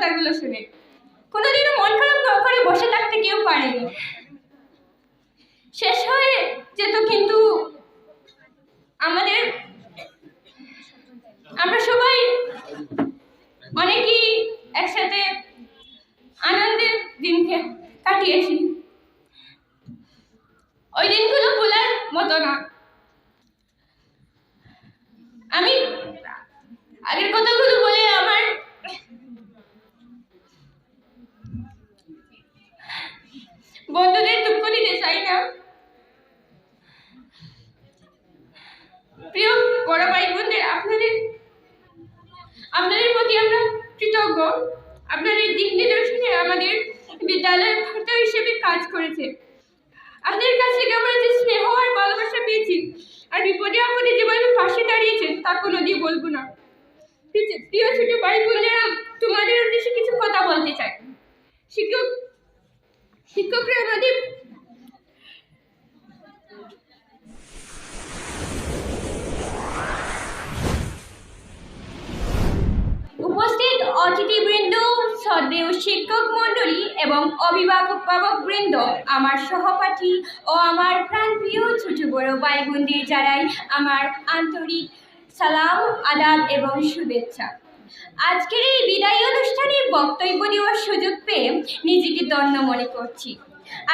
কথাগুলো শুনে। কোনোদিনও মন খারাপ করে বসে থাকতে কেউ পারেনি। শেষ হয়ে যেত কিন্তু আমাদের আমরা সবাই অনেকেই একসাথে আনন্দের দিনকে কাটিয়েছি। ওই দিনগুলো ভোলার মতো না। আমি আগের কথাগুলো বলে আমার বন্ধুদের দুঃখ দিতে চাই না। প্রিয় বড় ভাই বোনদের, আপনাদের আপনাদের প্রতি আমরা কৃতজ্ঞ। আপনাদের দিক নিদর্শনে আমাদের বিদ্যালয়ের ভাতা হিসেবে কাজ করেছে। আপনাদের কাছ থেকে আমরা যে স্নেহ আর ভালোবাসা পেয়েছি আর বিপদে আপদে যেভাবে পাশে দাঁড়িয়েছেন তা কোনো দিয়ে বলব না। প্রিয়- ছোট ভাই বোনেরা, তোমাদের উদ্দেশ্যে কিছু কথা বলতে চাই। শিক্ষক শিক্ষকরা আমাদের উপস্থিত অতিথিবৃন্দ শিক্ষক এবং অভিভাবক বৃন্দ আমার সহপাঠী ও আমার প্রাণপ্রিয় ছোট বড় ভাই বোনদের আমার আন্তরিক সালাম, আদাব এবং শুভেচ্ছা। আজকের এই বিদায়ী বক্তব্য দেওয়ার সুযোগ পেয়ে নিজেকে ধন্য মনে করছি।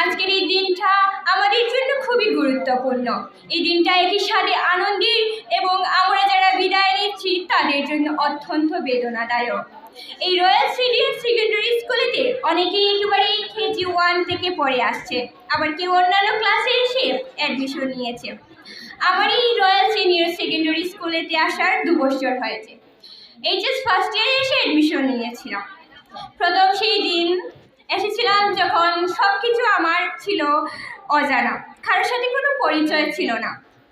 আজকের এই দিনটা আমাদের জন্য খুবই গুরুত্বপূর্ণ। এই দিনটা একই সাথে আনন্দের এবং আমরা যারা বিদায় নিচ্ছি, তাদের জন্য অত্যন্ত বেদনাদায়ক। এই রয়্যাল সিডিয়ান সেকেন্ডারি স্কুলেতে অনেকেই একেবারে কেজি ওয়ান থেকে পড়ে আসছে। আবার কেউ অন্যান্য ক্লাসে এসে অ্যাডমিশন নিয়েছে। আমার এই রয়্যাল সিনিয়র সেকেন্ডারি স্কুলেতে আসার দু বছর হয়েছে এইচএস ফার্স্ট ইয়ারে এসে অ্যাডমিশন নিয়েছিলাম। প্রথম সেই দিন এসেছিলাম যখন সব কিছু আমার ছিল অজানা। কারোর সাথে কোনো পরিচয় ছিল না।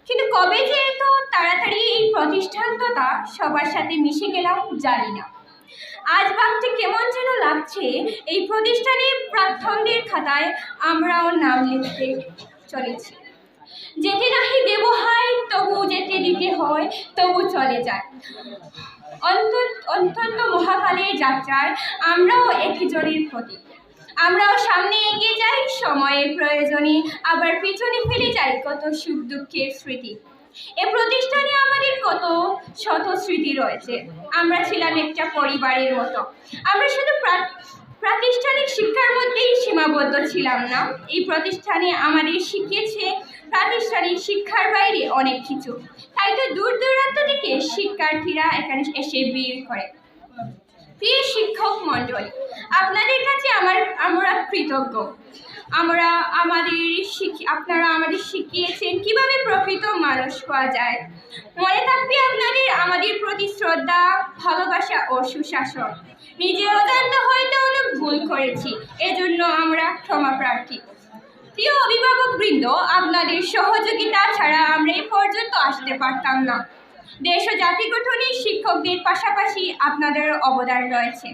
কিন্তু কবে যে এত তাড়াতাড়ি এই প্রতিষ্ঠানটা সবার সাথে মিশে গেলাম জানি না। আজ ভাবতে কেমন যেন লাগছে এই প্রতিষ্ঠানে প্রার্থনদের খাতায় আমরাও নাম লিখতে চলেছি। যেতে নাহি দেব হয় তবু যেতে দিতে হয়, তবু চলে যায়। অত্যন্ত মহাকালের যাত্রায় আমরাও একজনের প্রতি। আমরাও সামনে এগিয়ে যাই, সময়ের প্রয়োজনে আবার পিছনে ফেলে যাই কত সুখ দুঃখের স্মৃতি। এ প্রতিষ্ঠানে আমাদের কত শত স্মৃতি রয়েছে। আমরা ছিলাম একটা পরিবারের মতো। আমরা শুধু প্রা- প্রাতিষ্ঠানিক শিক্ষার মধ্যেই সীমাবদ্ধ ছিলাম না। এই প্রতিষ্ঠানে আমাদের শিখিয়েছে প্রাতিষ্ঠানিক শিক্ষার বাইরে অনেক কিছু। তাই তো দূর দূরান্ত থেকে শিক্ষার্থীরা এখানে এসে ভিড় করে। প্রিয় শিক্ষক মণ্ডলী, আপনাদের কাছে আমার, আমরা কৃতজ্ঞ। আমরা আমাদের আপনারা আমাদের শিখিয়েছেন কীভাবে প্রকৃত মানুষ হওয়া যায়। মনে থাকবে আপনাদের আমাদের প্রতি শ্রদ্ধা, ভালোবাসা ও সুশাসন। নিজের অজান্ত হয়তো অনেক ভুল করেছি, এজন্য আমরা ক্ষমা প্রার্থী। প্রিয় অভিভাবক বৃন্দ, আপনাদের সহযোগিতা ছাড়া আমরা এই পর্যন্ত আসতে পারতাম না। দেশ ও জাতি গঠনে শিক্ষকদের পাশাপাশি আপনাদের অবদান রয়েছে।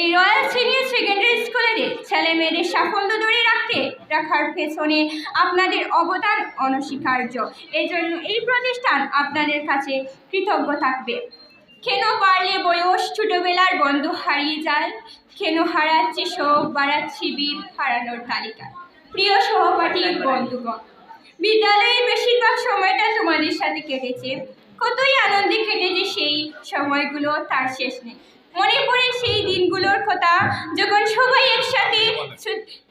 এই রয়্যাল সিনিয়র সেকেন্ডারি স্কুলের ছেলে মেয়েদের সাফল্য ধরে রাখতে, রাখার পেছনে আপনাদের অবদান অনস্বীকার্য। এজন্য এই প্রতিষ্ঠান আপনাদের কাছে কৃতজ্ঞ থাকবে। কেন পারলে বয়স ছোটবেলার বন্ধু হারিয়ে যায়? কেন হারাচ্ছি শোক বাড়াচ্ছি বীর হারানোর তালিকা? প্রিয় সহপাঠী বন্ধুগণ, বিদ্যালয়ের বেশিরভাগ সময়টা তোমাদের সাথে কেটেছে। কতই আনন্দে কেটেছে সেই সময়গুলো, তার শেষ নেই। মনে পড়ে সেই দিনগুলোর কথা, যখন সবাই একসাথে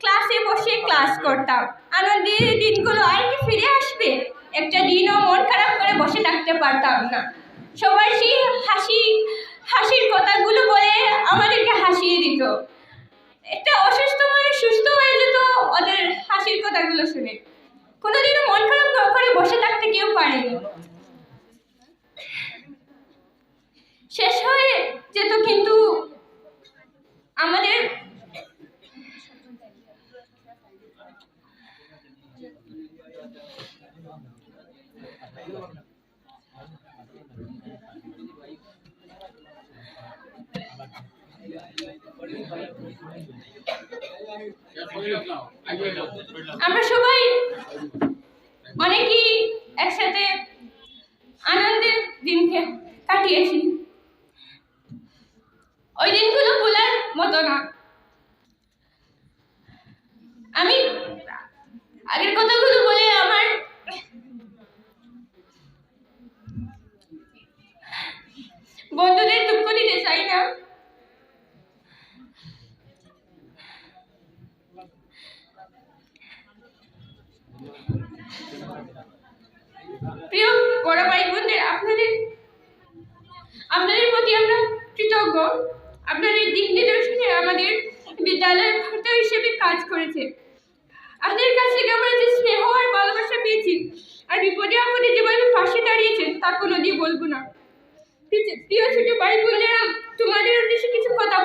ক্লাসে বসে ক্লাস করতাম। আনন্দের দিনগুলো আর কি ফিরে আসবে? একটা দিনও মন খারাপ করে বসে থাকতে পারতাম না। সবাই কথাগুলো শুনে। কোনোদিনও মন খারাপ না করে বসে থাকতে কেউ পারেনি শেষ হয়ে যেত কিন্তু আমাদের আমরা সবাই অনেকেই একসাথে আনন্দের দিনকে কাটিয়েছি। ওই দিনগুলো ভোলার মতো না। আমি আগের কথাগুলো বলে আমার বন্ধুদের দুঃখ দিতে চাই না। প্রিয় বড় ভাই বোনদের, আপনাদের আপনাদের প্রতি আমরা কৃতজ্ঞ। আপনাদের দিক নিদর্শনে আমাদের বিদ্যালয়ের ভর্তা হিসেবে কাজ করেছে আপনাদের কাছ থেকে আমরা যে স্নেহ আর ভালোবাসা পেয়েছি আর বিপদে আপদে যেভাবে পাশে দাঁড়িয়েছেন, তা দিয়ে বলব না। প্রিয় ছোট ভাই বোনেরা, তোমাদের উদ্দেশ্যে কিছু কথা